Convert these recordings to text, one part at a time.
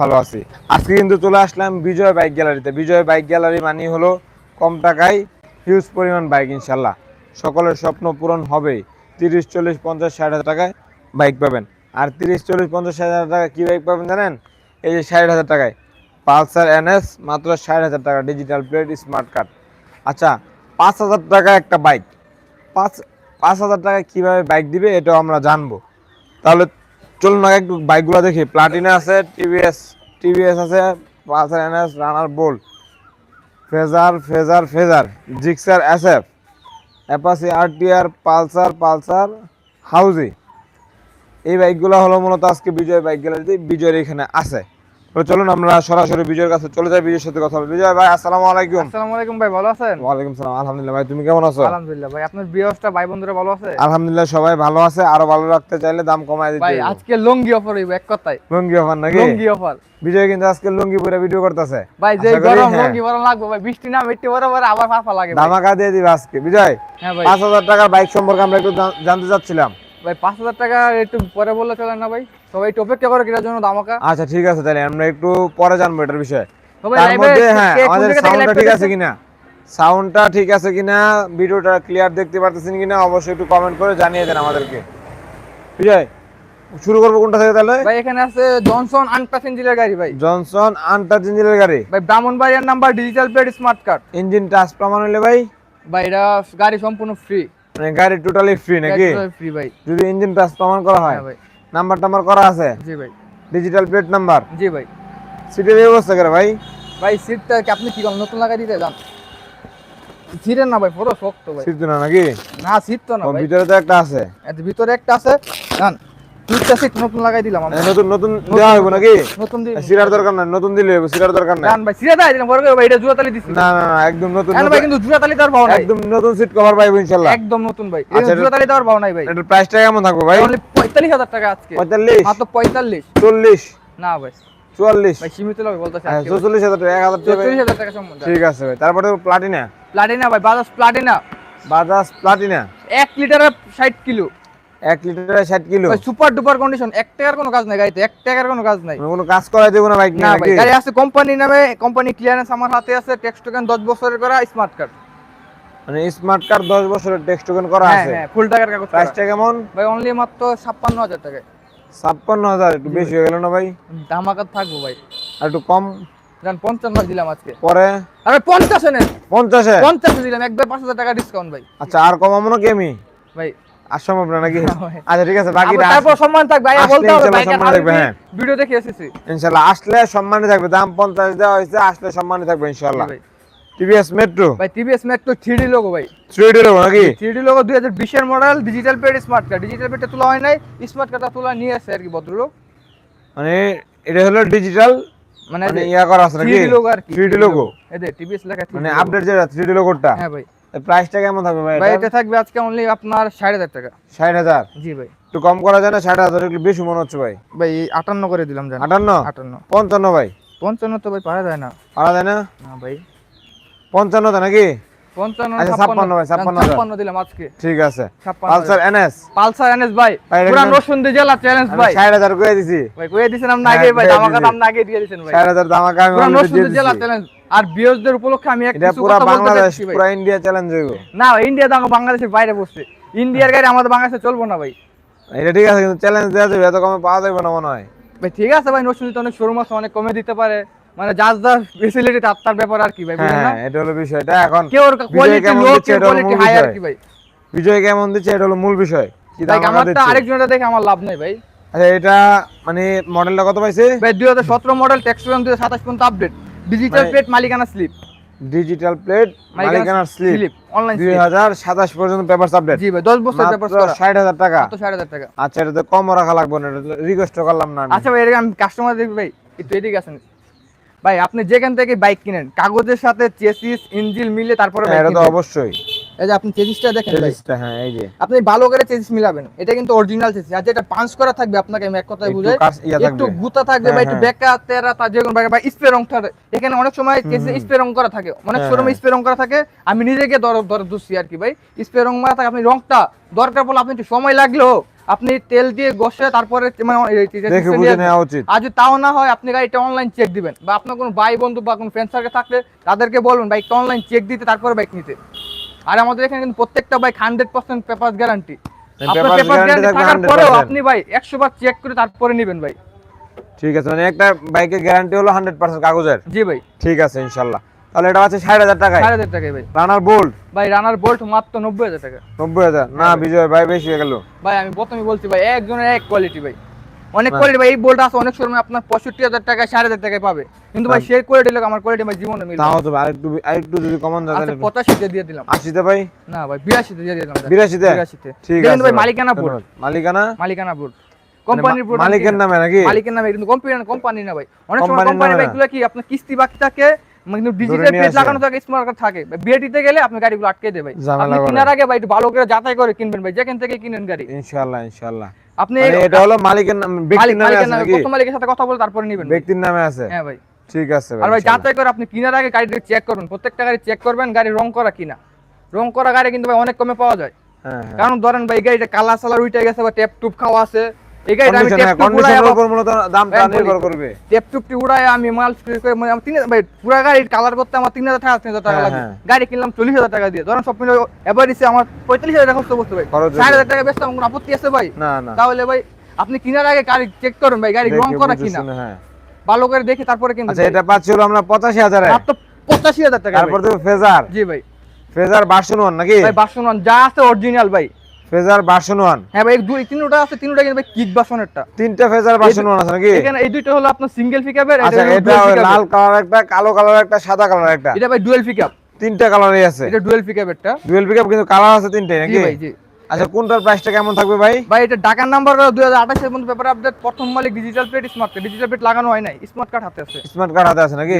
ভালো আছি। আজকে কিন্তু চলে আসলাম বিজয় বাইক গ্যালারিতে। বিজয় বাইক গ্যালারি মানে হলো কম টাকায় হিউজ পরিমাণ বাইক ইনশাল্লাহ সকলের স্বপ্ন পূরণ হবেই তিরিশ, চল্লিশ, পঞ্চাশ, ষাট হাজার টাকায় বাইক পাবেন। আর তিরিশ, চল্লিশ, পঞ্চাশ, ষাট হাজার টাকা কী বাইক পাবেন জানেন? এই যে ষাট হাজার টাকায়। পালসার এনএস, মাত্র ষাট হাজার টাকা, ডিজিটাল প্লেট, স্মার্ট কার্ড। আচ্ছা পাঁচ হাজার টাকা একটা বাইক। পাঁচ পাঁচ হাজার টাকা কীভাবে বাইক দিবে এটাও আমরা জানব। তাহলে চলুন আগে একটু বাইকগুলো দেখি। প্লাটিনা আছে টিভিএস টিভিএস আছে Pulsar NS runner bolt fazer fazer fazer Gixxer SF Apache RTR Pulsar Pulsar হাউজি এই বাইকগুলো হলো মূলত আজকে বিজয় বাইক গ্যালারিতে বিজয়ের এখানে আছে। চলুন আমরা সরাসরি বিজয়ের কাছে চলে যাই বিজয়ের সাথে কথা বলি বিজয় ভাই আসসালামু আলাইকুম। আসসালামু আলাইকুম ভাই ভালো আছেন? সালাম আলহামদুলিল্লাহ ভাই তুমি কেমন আছো? আলহামদুলিল্লাহ ভাই আপনার বিয়সটা ভাই বন্ধুরা ভালো আছে? আলহামদুলিল্লাহ সবাই ভালো আছে আরও ভালো রাখতে চাইলে দাম কমায় দিতে ভাই আজকে লুঙ্গি অফার হইব এক কথায়। লুঙ্গি অফার নাকি? লুঙ্গি অফার বিজয় কিন্তু আজকে লুঙ্গি পরে ভিডিও করতেছে। ভাই যে গরম হ্যাঁ। লুঙ্গি বড় লাগবে ভাই বৃষ্টি না মিষ্টি বড় বড় আবার ফাফা লাগে ধামাকা দিয়ে দিবে আজকে। বিজয় হ্যাঁ ভাই। পাঁচ হাজার টাকার বাইক সম্পর্কে আমরা একটু জানতে চাচ্ছিলাম। ভাই পাঁচ হাজার টাকা একটু পরে বললে চলে না ভাই? সবাই একটু অপেক্ষা করে কেটার জন্য দামাকা আচ্ছা ঠিক আছে তাহলে আমরা একটু পরে জানব এটার বিষয়ে। তার মধ্যে হ্যাঁ আমাদের সাউন্ডটা ঠিক আছে কিনা? সাউন্ডটা ঠিক আছে কিনা? ভিডিওটা ক্লিয়ার দেখতে পারতেছেন কিনা? অবশ্যই একটু কমেন্ট করে জানিয়ে দেন আমাদেরকে। বিজয় শুরু করব কোনটা থেকে তাহলে? ভাই এখানে আছে জনসন গাড়ি ভাই। জনসন আনটাচ ইঞ্জিনের গাড়ি। ভাই ব্রাহ্মণবাড়িয়ার number digital plate smart card engine touch প্রমাণ হলে ভাই। ভাই এটা গাড়ি সম্পূর্ণ ফ্রি মানে গাড়ি টোটালি ফ্রি নাকি? ফ্রি ভাই। যদি ইঞ্জিন পাস প্রমাণ করা হয় হ্যাঁ ভাই। নাম্বার টাম্বার করা আছে? জি ভাই। ডিজিটাল প্লেট নাম্বার জি ভাই। সিটের ব্যবস্থা করে ভাই। ভাই সিটটা কি আপনি কি করেন? নতুন লাগাই দিতে যান? সিটের না ভাই পুরো শক্ত ভাই। সিট না নাকি? না সিট তো না ভাই। ভিতরে তো একটা আছে। ভিতরে একটা আছে জান নতুন লাগাই দিলাম আমরা। নতুন নতুন দেওয়া হইব নাকি? নতুন দিই সিরার দরকার নাই নতুন দিলে হইব সিরার দরকার নাই। জান ভাই সিরে দাই দিলাম বড় করে ভাই এটা জুয়া তালি দিছি। না না না একদম নতুন জান ভাই নতুন- কিন্তু জুয়া তালি দেওয়ার ভাও নাই। একদম নতুন সিট কভার পাইবো ইনশাআল্লাহ। একদম নতুন ভাই। আচ্ছা, এটা জুয়া তালি দেওয়ার ভাও নাই ভাই। এটার প্রাইসটা কেমন থাকবে ভাই? অনলি পঁয়তাল্লিশ হাজার টাকা আজকে। 45 মাত্র পঁয়তাল্লিশ। 40 না ভাই। 44 ভাই সীমিত লাগবে বলতেছে 44 হাজার টাকা 1000 টাকা। ভাই। চল্লিশ হাজার টাকা সম্বন্ধে। ঠিক আছে ভাই তারপরে প্লাটিনা প্লাটিনা ভাই বাজাজ প্লাটিনা বাজাজ প্লাটিনা এক লিটারের ষাট কিলো। 1 লিটারে 60 কিলো। সুপার ডুপার কন্ডিশন এক টাকার কোনো কাজ নাই গাড়িতে এক টাকার কোনো কাজ নাই। কোনো কাজ করাই দেবো না বাইক না ভাই গাড়ি আছে কোম্পানি নামে কোম্পানি ক্লিয়ারেন্স আমার হাতে আছে টেক্সট টোকেন 10 বছরের করা স্মার্ট কার্ড মানে স্মার্ট কার্ড 10 বছরের টেক্সট টোকেন করা হ্যাঁ আছে? হ্যাঁ ফুল টাকার কাগজ। প্রাইসটা কেমন? ভাই অনলি মাত্র 56000 টাকায়। 56000 একটু বেশি হয়ে গেল না ভাই? ধামাকা থাকব ভাই। আর একটু কম? জান 55 দিলাম আজকে। পরে? আরে 50 নেন। 50 এ 50 দিলাম একবার 5000 টাকা ডিসকাউন্ট ভাই। আচ্ছা আর কমাবো না কি আমি? ভাই সম্ভব না নাকি? আচ্ছা ঠিক আছে বাকিটা তারপর সম্মান থাক ভাই আসলে বলতে হবে সম্মান থাকবে, হ্যাঁ। ভিডিও দেখে এসেছি। ইনশাল্লাহ আসলে সম্মানে থাকবে দাম পঞ্চাশ দেওয়া হয়েছে আসলে সম্মানে থাকবে ইনশাল্লাহ। ভাই। টিভিএস মেট্রো ভাই টিভিএস মেট্রো 3D লোগো ভাই। থ্রি ডি নাকি? 3D লোগো 2020 এর model digital plate smart card digital প্লেটটা তোলা হয় নাই স্মার্ট কার্ডটা তোলা নিয়ে আসছে আর কি ভদ্রলোক। মানে এটা হলো ডিজিটাল মানে মানে ইয়া করা আছে নাকি? 3D লোগো আর কি 3D লোগো এদের টিভিএস লেখা 3D মানে আপডেট যেটা থ্রি ডি লোগোটা হ্যাঁ ভাই। প্রাইসটা কেমন থাকবে ভাই ভাই এটা? থাকবে আজকে অনলি আপনার ষাট হাজার টাকা। ষাট হাজার? জি ভাই। একটু কম করা যায় না ষাট হাজার একটু বেশি মনে হচ্ছে ভাই। ভাই আটান্ন করে দিলাম জান। আটান্ন? আটান্ন। পঞ্চান্ন ভাই। পঞ্চান্ন তো ভাই পারা যায় না। পারা যায় না? না ভাই। পঞ্চান্ন তো নাকি? পঞ্চান্ন আচ্ছা, ছাপ্পান্ন। ভাই, ছাপ্পান্ন হাজার। ছাপ্পান্ন দিলাম আজকে। ঠিক আছে। Pulsar NS. পালসার এনএস ভাই। ভাই, এটা পুরা কিন্তু- জেলা চ্যালেঞ্জ ভাই। ষাট হাজার করে দিছি। ভাই কয়ে দিছেন আপনি আগে হ্যাঁ, ভাই দিয়ে আমাকে দিছি। আগে দিয়ে দিছেন ভাই। ষাট হাজার দামাকা আমি পুরা already জেলা চ্যালেঞ্জ আর বিয়সদের উপলক্ষে আমি এক এটা কিছু কথা বলতে বাংলাদেশ চাচ্ছি ভাই। পুরা ইন্ডিয়া চ্যালেঞ্জ হইব। না ইন্ডিয়া তো বাংলাদেশের বাইরে বসছে। ইন্ডিয়ার গাড়ি আমাদের বাংলাদেশে চলবো না ভাই। এটা ঠিক আছে কিন্তু চ্যালেঞ্জ দেওয়া যাবে এত কমে পাওয়া যাবে না মনে হয়। ভাই ঠিক আছে ভাই নরসিংদীতে অনেক শোরুম আছে অনেক কমে দিতে পারে। মানে যার যার ফেসিলিটি তার তার ব্যাপার আর কি ভাই হ্যাঁ এটা হলো বিষয়টা এখন কেউ কোয়ালিটি লো কোয়ালিটি হাই আর। কি ভাই। বিজয় কেমন দিচ্ছে এটা হলো মূল বিষয়। কি দাম আমারটা আরেকজনটা দেখে আমার লাভ নেই ভাই। আচ্ছা এটা মানে মডেলটা কত পাইছে? ভাই দুই হাজার সতেরো মডেল টেক্সটন দুই সাতাশ পর্যন্ত আপডেট ডিজিটাল মানে- প্লেট মালিকানা স্লিপ ডিজিটাল প্লেট মালিকানা স্লিপ অনলাইন দুই হাজার সাতাশ পর্যন্ত পেপার আপডেট জি ভাই দশ বছর পেপার মাত্র ষাট হাজার টাকা। কত 60000 টাকা। আচ্ছা এটা তো কম রাখা লাগবে না এটা রিকোয়েস্ট করলাম না আমি। আচ্ছা ভাই এরকম আমি কাস্টমার দেখবে ভাই একটু এদিকে আসেন। ভাই আপনি যেখান থেকে বাইক কিনেন কাগজের সাথে চেসিস ইঞ্জিন মিলে তারপরে বাইক কিনেন এটা তো অবশ্যই। এই যে আপনি চেসিসটা দেখেন ভাই। চেসিসটা, হ্যাঁ এই যে। আপনি ভালো করে চেসিস মিলাবেন। এটা কিন্তু অরিজিনাল চেসিস আর যেটা পাঞ্চ করা থাকবে আপনাকে আমি এক কথায় বুঝাই একটু গুতা থাকবে বা হ্যাঁ, একটু হ্যাঁ। বেকা তেরা তার যে কোনো বাইক বা স্প্রে রং থাকে এখানে অনেক সময় চেসিস স্প্রে রং করা থাকে। অনেক শোরুমে হ্যাঁ। স্প্রে রং করা থাকে। আমি নিজেকে দর দর দুসি আর কি ভাই। স্প্রে রং মারা থাকে। আপনি রংটা দরকার পড়লে আপনি একটু সময় লাগল আপনি তেল দিয়ে ঘষে তারপরে মানে আর যদি তাও না হয় আপনি গাড়িটা অনলাইন চেক দিবেন। বা আপনার কোনো ভাই বন্ধু বা কোনো ফ্রেন্ড সার্কেল থাকলে তাদেরকে বলবেন বাইকটা অনলাইন চেক দিতে তারপরে বাইক নিতে। আর আমাদের এখানে কিন্তু প্রত্যেকটা bike hundred percent paper guarantee আপনার papers পেপার গ্যারান্টি থাকার পরেও আপনি ভাই একশো বার চেক করে তারপরে নেবেন ভাই। ঠিক আছে মানে একটা বাইকের গ্যারান্টি হলো হান্ড্রেড পার্সেন্ট কাগজের। জি ভাই। ঠিক আছে ইনশাল্লাহ। তাহলে এটা আছে ষাট হাজার টাকায়। চার হাজার টাকায় ভাই। রানার বোল্ট ভাই রানার বোল্ট মাত্র নব্বই হাজার টাকা। নব্বই হাজার। না। বিজয় ভাই বেশি হয়ে গেল। ভাই আমি প্রথমে বলছি ভাই একজনের এক কোয়ালিটি ভাই। অনেক কোয়ালিটি ভাই এই বোল্ট আছে অনেক সময় আপনার পঁয়ষট্টি হাজার টাকা ষাট হাজার টাকায় পাবে। কিন্তু ভাই। সেই কোয়ালিটি লোক আমার কোয়ালিটি ভাই জীবনে মিলবে তাও তো ভাই, আরেকটু আরেকটু যদি কমান যায় আচ্ছা তাহলে পঁচাশিতে দিয়ে দিলাম। আশিতে ভাই? না ভাই বিরাশিতে দিয়ে দিলাম দেখ। বিরাশিতে? বিরাশিতে। ঠিক আছে ভাই ভাই, মালিকানা বোর্ড মালিকানা? মালিকানা বোর্ড কোম্পানির বোর্ড মালিকের নামে নাকি? মালিকের নামে কিন্তু কোম্পানি কোম্পানি না ভাই। অনেক সময় কোম্পানি নামে না। কি আপনার কিস্তি বাকি থাকে? মানে কিন্তু ডিজিটাল আসে। লাগানো থাকে স্মার্ট কার্ড থাকে। বিএটিতে গেলে আপনি গাড়িগুলো আটকে দেবে ভাই আপনি। কেনার আগে ভাই একটু ভালো করে যাচাই করে কিনবেন ভাই যেখান থেকে কিনেন গাড়ি। ইনশাআল্লাহ ইনশাআল্লাহ। আপনি মানে এটা হলো মালিকের নাম ব্যক্তির নামে আছে নাকি? প্রথম মালিকের সাথে কথা বলে তারপরে নেবেন ব্যক্তির নামে আছে? হ্যাঁ ভাই। ঠিক আছে ভাই আর ভাই। যাচাই করে আপনি কেনার আগে গাড়িটা চেক করবেন প্রত্যেকটা গাড়ি চেক করবেন গাড়ি রং করা কিনা। রং করা গাড়ি কিন্তু ভাই অনেক কমে পাওয়া যায়। হ্যাঁ হ্যাঁ। কারণ ধরেন ভাই গাড়িটা কালার সালার উঠে গেছে বা টেপ টুপ খাওয়া আছে এই গাড়িটা আমি টেপ হ্যাঁ উড়াই উপর মূলত দামটা নির্ভর করবে। টেপ টুপটি উড়াই আমি মাল ফ্রি করে মানে আমার তিন ভাই পুরা গাড়ির কালার করতে আমার তিন হাজার টাকা তিন হাজার টাকা হ্যাঁ, লাগে। হ্যাঁ। গাড়ি কিনলাম টাকা দিয়ে। ধরেন সব মিলে এভারেজে আমার পঁয়তাল্লিশ হাজার টাকা খরচ করতে ভাই। খরচ ষাট হবে। হাজার টাকা বেচতে আমার আপত্তি আছে ভাই? না না। তাহলে ভাই আপনি কেনার আগে গাড়ি চেক করুন ভাই গাড়ি রং করা কিনা। ভালো করে দেখে তারপরে কিনবেন আচ্ছা এটা পাচ্ছি হলো আমরা পঁচাশি হাজারে। মাত্র পঁচাশি হাজার টাকা তারপর ভাই। তো ফেজার। জি ভাই। ফেজার ভার্সন নাকি? ভাই বাসন যা আছে অরিজিনাল ভাই। ফেজার ভার্সন হ্যাঁ ভাই দুই তিনটা আছে তিনটা কিন্তু ভাই কিক বাসনেরটা। তিনটা ফেজার ভার্সন আছে নাকি? এখানে এই দুইটা হলো আপনার সিঙ্গেল পিকআপের আচ্ছা এটা লাল কালার একটা কালো কালার একটা সাদা কালার একটা। এটা ভাই ডুয়েল পিকআপ তিনটা কালারই আছে। এটা ডুয়েল পিকআপেরটা ডুয়েল পিকআপ কিন্তু কালার আছে তিনটাই নাকি? ভাই জি। আচ্ছা কোনটার প্রাইসটা কেমন থাকবে ভাই? ভাই এটা ঢাকার নাম্বার দুই হাজার আঠাশের মধ্যে পেপার আপডেট প্রথম মালিক digital plate smart card digital plate লাগানো হয় নাই স্মার্ট কার্ড হাতে আছে। স্মার্ট কার্ড হাতে আছে নাকি।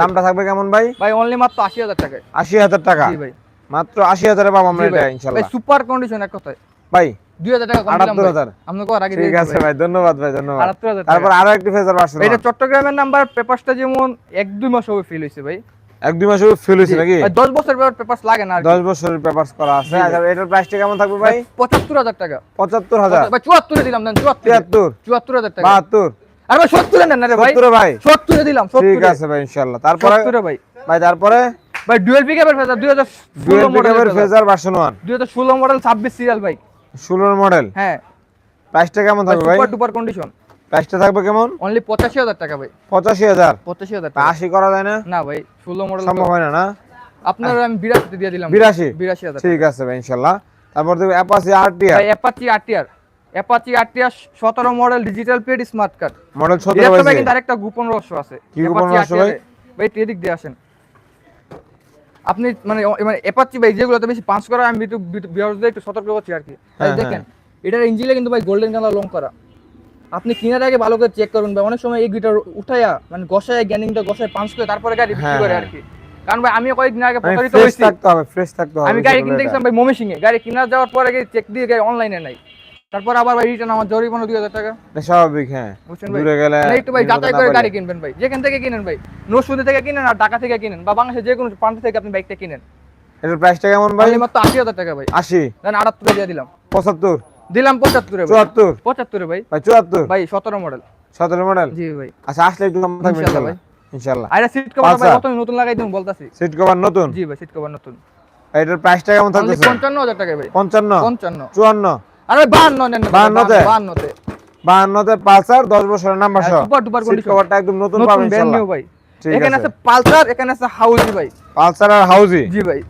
দামটা থাকবে কেমন ভাই? ভাই অনলি মাত্র আশি হাজার টাকায়। আশি হাজার টাকা। জি ভাই। মাত্র আশি হাজারে পাবো আমরা এটা ভাই। ভাই সুপার কন্ডিশন এক কথায়। ভাই দুই হাজার টাকা কম দিলাম আটাত্তর ভাই। হাজার। আপনি কর আগে ঠিক আছে ভাই ধন্যবাদ ভাই ধন্যবাদ। আটাত্তর হাজার টাকা। তারপর আরও একটি ফেজার এটা চট্টগ্রামের নাম্বার পেপারসটা যেমন এক দুই মাস হবে ফিল হয়েছে ভাই। এক দুই মাস ফেল হয়েছে নাকি? দশ বছর পেপার লাগে না কি। দশ বছরের পেপারস করা আছে। আচ্ছা এটার প্রাইসটা কেমন থাকবে ভাই? পঁচাত্তর হাজার টাকা। পঁচাত্তর হাজার। ভাই চুয়াত্তরে দিলাম দেন চুয়াত্তর। চুয়াত্তর। হাজার টাকা। বাহাত্তর। আর ভাই সত্তরে নেন না রে ভাই। সত্তরে ভাই। সত্তরে দিলাম ঠিক আছে ভাই ইনশাল্লাহ তারপরে? ভাই। ভাই তারপরে? ভাই ডুয়েল পিকআপের ফেজার দুই হাজার ডুয়েল ষোলো পিকআপের মডেল ফেজার ভার্সন ওয়ান দুই হাজার ষোলো মডেল ছাব্বিশ সিরিয়াল বাইক ষোলোর মডেল হ্যাঁ। প্রাইসটা কেমন থাকবে ভাই? সুপার ডুপার কন্ডিশন প্রাইসটা থাকবে কেমন? অনলি পঁচাশি হাজার টাকা ভাই। পঁচাশি হাজার? পঁচাশি হাজার তা টাকা। আশি করা যায় না? না ভাই ষোলো মডেল সম্ভব হয় না না? আপনার আমি বিরাশিতে দিয়ে দিলাম। বিরাশি? বিরাশি হাজার ঠিক আছে ভাই ইনশাল্লাহ তারপর দেখবে অ্যাপাসি আরটিআর ভাই অ্যাপাচি আরটিআর অ্যাপাচি আরটিআর সতেরো model digital plate smart card model এর সতেরো ভাই বাইশে কিন্তু আরেকটা গোপন রহস্য আছে। কি গোপন রহস্য ভাই? ভাই এদিক দিয়ে আসেন। আপনি মানে মানে অ্যাপাচি ভাই যেগুলোতে বেশি পাঁচ করা আমি একটু বিয়ারদের একটু সতর্ক করছি আর কি। ভাই হ্যাঁ, দেখেন এটার ইঞ্জিনে কিন্তু ভাই গোল্ডেন কালার লং করা। আপনি কেনার আগে ভালো করে চেক করুন ভাই অনেক সময় এই গিটার উঠাইয়া মানে গসায় গ্যানিংটা গসায় পাঁচ করে তারপরে গাড়ি বিক্রি হ্যাঁ, করে হ্যাঁ। আর কি। কারণ ভাই আমি কয়েকদিন আগে মানে প্রতারিত ফ্রেশ হয়েছি। থাকতে হবে ফ্রেশ থাকতে হবে আমি গাড়ি কিনতে গেছিলাম ভাই মমি সিং এ গাড়ি কিনা যাওয়ার পরে চেক দিয়ে গাড়ি অনলাইনে নাই। তারপর আবার ভাই রিটার্ন আমার জরিমানা দুই হাজার টাকা। স্বাভাবিক হ্যাঁ। দূরে গেলে একটু ভাই যাচাই করে গাড়ি কিনবেন ভাই। যেখান থেকে কিনেন ভাই। নসুদি থেকে কিনেন আর ঢাকা থেকে কিনেন বা বাংলাদেশের যে কোনো প্রান্ত থেকে আপনি বাইকটা কিনেন। এটার প্রাইসটা কেমন ভাই? ভাই মাত্র আশি হাজার টাকা ভাই। আশি? দেন আটাত্তরে দিয়ে দিলাম। পঁচাত্তর? দিলাম পঁচাত্তরে ভাই। চুয়াত্তর? পঁচাত্তরে ভাই। ভাই চুয়াত্তর? ভাই সতেরো মডেল সতেরো মডেল জি ভাই। আচ্ছা আসলে একটু কম থাকবে ইনশাআল্লাহ ইনশাল্লাহ। ইনশাল্লাহ। আর সিট কভার ভাই। কত নতুন লাগাই দিন বলতাছি। সিট কভার নতুন? জি ভাই সিট কভার নতুন। এটার প্রাইসটা কেমন পঞ্চান্ন হাজার টাকা ভাই। পঞ্চান্ন? পঞ্চান্ন। চুয়ান্ন? আর ভাই ভাই, বাহান্নতে? বাহান্নতে বাহান্নতে পালসার দশ বছরের নাম্বার সহ সুপার ডুপার কন্ডিশন কভারটা একদম নতুন নতুন পাবেন ব্র্যান্ড ভাই। এখানে আছে। আছে পালসার এখানে আছে হাউজি ভাই। পালসার আর হাউজি? জি ভাই।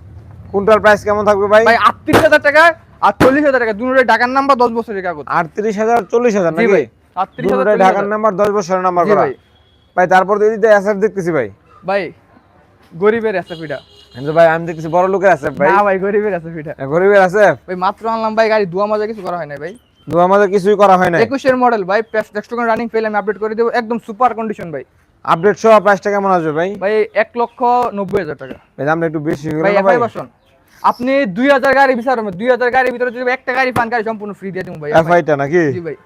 কোনটার প্রাইস কেমন থাকবে ভাই? ভাই আটত্রিশ হাজার টাকা আর চল্লিশ হাজার টাকা। দুটোই ঢাকার নাম্বার বছরের কাগজ। নাকি? ভাই ঢাকার। নাম্বার বছরের নাম্বার করা। ভাই। তারপর অ্যাসেট দেখতেছি ভাই। ভাই গরিবের ভাই আমি দেখতেছি বড় লোকের আছে ভাই। না ভাই গরিবের রেসিপিটা গরিবের আছে ভাই মাত্র আনলাম ভাই গাড়ি দুয়া মাজা কিছু করা হয় না ভাই। দু আমাদের কিছুই করা হয় না একুশের মডেল ভাই নেক্সট রানিং ফেল আমি আপডেট করে দেবো একদম সুপার কন্ডিশন ভাই। আপডেট সহ প্রাইসটা কেমন আসবে ভাই? ভাই এক লক্ষ নব্বই হাজার টাকা। ভাই দামটা একটু বেশি হয়ে ভাই ভাই? এফআই আপনি দুই হাজার গাড়ি বিচারবেন দুই হাজার গাড়ির ভিতরে যদি একটা গাড়ি পান গাড়ি সম্পূর্ণ ফ্রি দিয়ে দেবো ভাই এফআইটা নাকি? জি ভাই।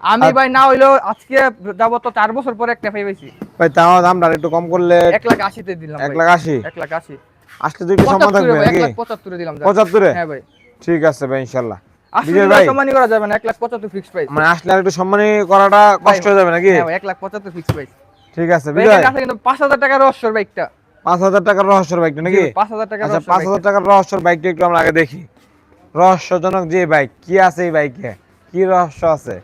আমি ভাই না হইলেও আজকে যাব তো চার বছর পরে একটা পাইছি। ভাই তাও দামটা একটু কম করলে এক লাখ আশিতে দিলাম এক লাখ আশি? এক লাখ আশি। আসলে তো একটু সম্মান থাকবে ভাই, নাকি? লাখ পঁচাত্তরে দিলাম যা। পঁচাত্তরে? হ্যাঁ ভাই। ঠিক আছে ভাই ইনশাল্লাহ। আসলে বিজয় ভাই সম্মানই করা যাবে না এক লাখ পঁচাত্তর ফিক্স প্রাইস মানে আসলে আর একটু সম্মানী করাটা কষ্ট হয়ে যাবে নাকি? এক লাখ পঁচাত্তর ফিক্স প্রাইস ঠিক আছে বিজয়। আছে কিন্তু পাঁচ হাজার টাকার রহস্যর বাইকটা। পাঁচ হাজার টাকার রহস্যের বাইকটা নাকি? পাঁচ হাজার টাকার আচ্ছা রহস্যর পাঁচ bike হাজার টাকার রহস্যের বাইকটা একটু আমরা আগে দেখি। রহস্যজনক যে বাইক কি আছে এই বাইকে? কি রহস্য আছে?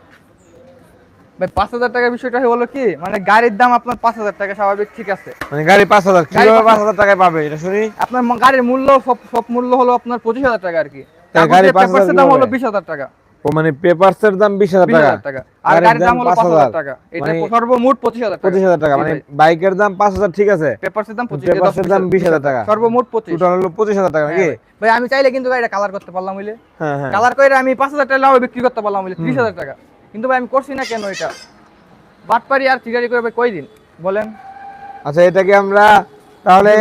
ভাই পাঁচ হাজার টাকার বিষয়টা হলো কি মানে গাড়ির দাম আপনার পাঁচ হাজার টাকা স্বাভাবিক ঠিক আছে। মানে গাড়ি পাঁচ হাজার কীভাবে পাঁচ হাজার। টাকায় পাবে এটা শুনি? আপনার গাড়ির মূল্য সব সব মূল্য হলো আপনার পঁচিশ হাজার টাকা আর কি। তাই গাড়ি কাগজের 5,000 দাম হলো বিশ হাজার টাকা। ও মানে পেপারস এর দাম টাকা? আর গাড়ির হলো। টাকা। এটা মানে সর্বমোট টাকা। টাকা মানে বাইকের ঠিক আছে? দাম টাকা। সর্বমোট টোটাল হলো টাকা নাকি? হ্যাঁ ভাই। আমি চাইলে কিন্তু গাড়িটা কালার করতে পারলাম হইলে। হ্যাঁ হ্যাঁ। কালার করে আমি পাঁচ হাজার টাকা লাভে বিক্রি করতে পারলাম হইলে? ত্রিশ হাজার টাকা। কিন্তু ভাই আমি করছি না কেন এটা? বাটপারি আর চিগারি করে ভাই কই দিন বলেন। আচ্ছা এটা কি আমরা তাহলে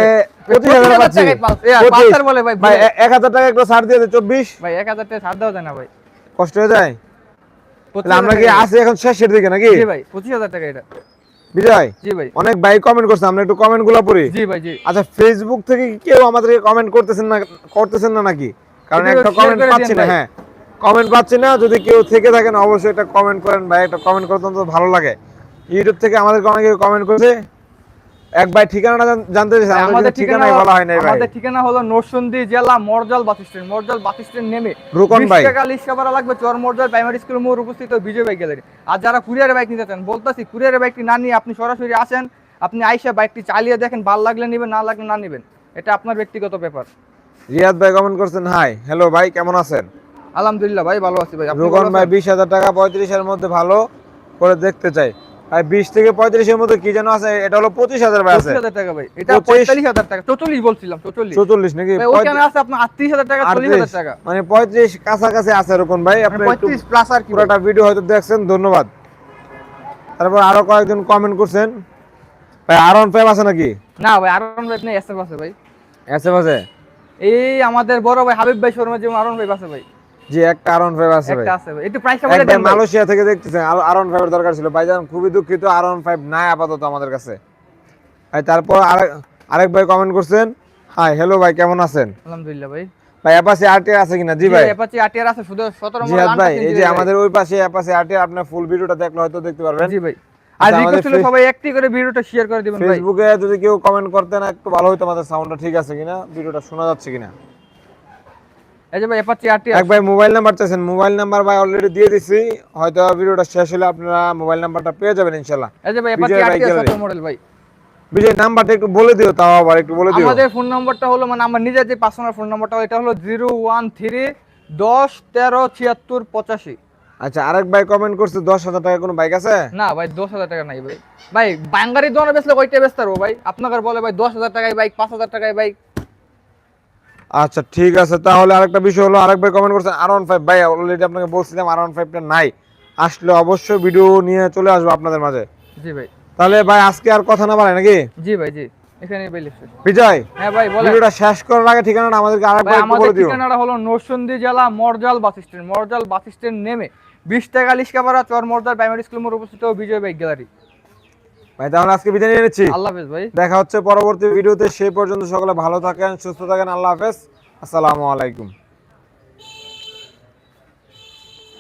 পঁচিশ পঁচিশ হাজার হাজার পাচ্ছি। টাকায় পালস- এ, আর পঁচিশ। পালসার বলে ভাই, ভাই এক হাজার টাকা একটু ছাড় দিয়ে চব্বিশ। ভাই এক হাজার টাকা ছাড় দেওয়া যায় না ভাই। কষ্ট হয়ে যায়? আমরা কি আছি এখন শেষের দিকে নাকি? জি ভাই পঁচিশ হাজার টাকা এটা। বিজয় জি ভাই। অনেক ভাই কমেন্ট করছে আমরা একটু কমেন্টগুলো পড়ি। জি ভাই জি। আচ্ছা ফেসবুক থেকে কেউ আমাদেরকে কমেন্ট করতেছেন না করতেছেন না নাকি? কারণ একটা কমেন্ট পাচ্ছি না হ্যাঁ। কমেন্ট পাচ্ছি না। যদি কেউ থেকে থাকেন অবশ্যই একটা কমেন্ট করেন। ভাই একটা কমেন্ট করতে অন্তত ভালো লাগে। ইউটিউব থেকে আমাদেরকে অনেকে কমেন্ট করেছে? এক ভাই ঠিকানাটা জানতে চাইছে আমাদের ঠিকানাই বলা হয় নাই ভাই। আমাদের ঠিকানা হলো নরসিংদী জেলা Morjal bus stand. Morjal bus stand নেমে রুকন ভাই। টাকা লিস্ট ভাড়া লাগবে চর মরজাল প্রাইমারি স্কুল মোড় উপস্থিত বিজয় বাইক গ্যালারি আর যারা কুরিয়ারের বাইক নিতে চান বলতেছি কুরিয়ারের বাইকটি না নিয়ে আপনি সরাসরি আসেন আপনি আইসা বাইকটি চালিয়ে দেখেন ভালো লাগলে নেবেন না লাগলে না নেবেন। এটা আপনার ব্যক্তিগত ব্যাপার। রিয়াদ ভাই কমেন্ট করছেন হাই হ্যালো ভাই কেমন আছেন? আলহামদুলিল্লাহ ভাই ভালো আছি ভাই। রুকন ভালো ভাই বিশ হাজার টাকা পঁয়ত্রিশের মধ্যে ভালো করে দেখতে চাই। ভাই বিশ থেকে পঁয়ত্রিশের মধ্যে কি যেন আছে? এটা হলো পঁচিশ হাজার ভাই আছে। 25,000 টাকা ভাই। এটা পঁয়তাল্লিশ হাজার টাকা চৌচল্লিশ বলছিলাম চৌচল্লিশ। চৌচল্লিশ নাকি? আছে আপনার আটত্রিশ হাজার টাকা চল্লিশ হাজার টাকা। মানে পঁয়ত্রিশ কাছাকাছি আছে রকম ভাই। আপনি পঁয়ত্রিশ প্লাস আর পুরোটা ভিডিও হয়তো দেখছেন ধন্যবাদ। তারপর আরও কয়েকজন কমেন্ট করছেন। ভাই আর ওয়ান ফাইভ আছে নাকি? না ভাই আরন ভাই আপনি এসএফ আছে ভাই। এসে আছে? এই আমাদের বড় ভাই হাবিব ভাই শর্মা যেমন আরন ভাই আছে ভাই। জি একটা আর ওয়ান ফাইভ আছে ভাই। একটা আছে একটু প্রাইসটা বলে দেন মালয়েশিয়া থেকে দেখতেছেন আর ওয়ান ফাইভ দরকার ছিল। ভাইজান খুবই দুঃখিত আর ওয়ান ফাইভ নাই আপাতত আমাদের কাছে। ভাই তারপর আরেক আরেক ভাই কমেন্ট করছেন হাই হ্যালো ভাই কেমন আছেন? আলহামদুলিল্লাহ ভাই। ভাই অ্যাপাসি আরটি আছে কিনা? জি ভাই। অ্যাপাচি আরটিআর আছে শুধু 17 জিহাদ মডেল ভাই এই যে আমাদের ওই পাশে অ্যাপাসি আরটি আপনার ফুল ভিডিওটা দেখলে হয়তো দেখতে পারবেন। জি ভাই। আর আচ্ছা, রিকোয়েস্ট আমাদের হলো সবাই একটি করে ভিডিওটা শেয়ার করে দিবেন ভাই। ফেসবুকে যদি কেউ কমেন্ট করতেন একটু ভালো হতো আমাদের সাউন্ডটা ঠিক আছে কিনা? ভিডিওটা শোনা যাচ্ছে কিনা? এই যে ভাই অ্যাপাচি আরটিআর এক ভাই মোবাইল নাম্বার চাইছেন। মোবাইল নাম্বার ভাই অলরেডি দিয়ে দিছি। হয়তো ভিডিওটা শেষ হলে আপনারা মোবাইল নাম্বারটা পেয়ে যাবেন ইনশাল্লাহ এই যে ভাই অ্যাপাচি আরটিআর গ্যালারি। 17 মডেল ভাই। বিজয় নাম্বারটা একটু বলে দিও তাও আবার একটু বলে দিও। আমাদের ফোন নাম্বারটা হলো মানে আমার নিজের যে পার্সোনাল ফোন নাম্বারটা এটা হলো 013 10 13 76 85 আচ্ছা আরেক ভাই কমেন্ট করছে দশ হাজার টাকা কোনো বাইক আছে? না ভাই দশ হাজার টাকা নাই ভাই। ভাই বাঙ্গারি দোকানে বেচলে কয়টা বেচতে ভাই? আপনাকে বলে ভাই দশ হাজার টাকায় বাইক পাঁচ হাজার টাকায় বাইক আচ্ছা ঠিক আছে। তাহলে আরেকটা বিষয় হলো আরেক ভাই কমেন্ট করছেন আর ওয়ান ফাইভ ভাই অলরেডি আপনাকে বলছিলাম আর ওয়ান ফাইভটা নাই। আসলে অবশ্যই ভিডিও নিয়ে চলে আসব আপনাদের মাঝে। জি ভাই। তাহলে ভাই আজকে আর কথা না বলে নাকি? জি ভাই জি। এখানে ভাই লিখছে বিজয় হ্যাঁ ভাই বলে ভিডিওটা শেষ করার আগে ঠিকানাটা আমাদেরকে আরেকবার ভাই একটু আমাদের বলে দিও। ঠিকানাটা হলো নরসিংদী জেলা Morjal bus stand. Morjal bus stand নেমে বিশ টাকা লিস্কাপাড়া চর মরজাল প্রাইমারি স্কুল মোড় অবস্থিত বিজয় বাইক গ্যালারি। ভাই তাহলে আজকে বিদায় নিয়ে নিচ্ছি। আল্লাহ হাফেজ ভাই। দেখা হচ্ছে পরবর্তী ভিডিওতে। সেই পর্যন্ত সকলে ভালো থাকেন সুস্থ থাকেন আল্লাহ হাফেজ। আসসালামু আলাইকুম।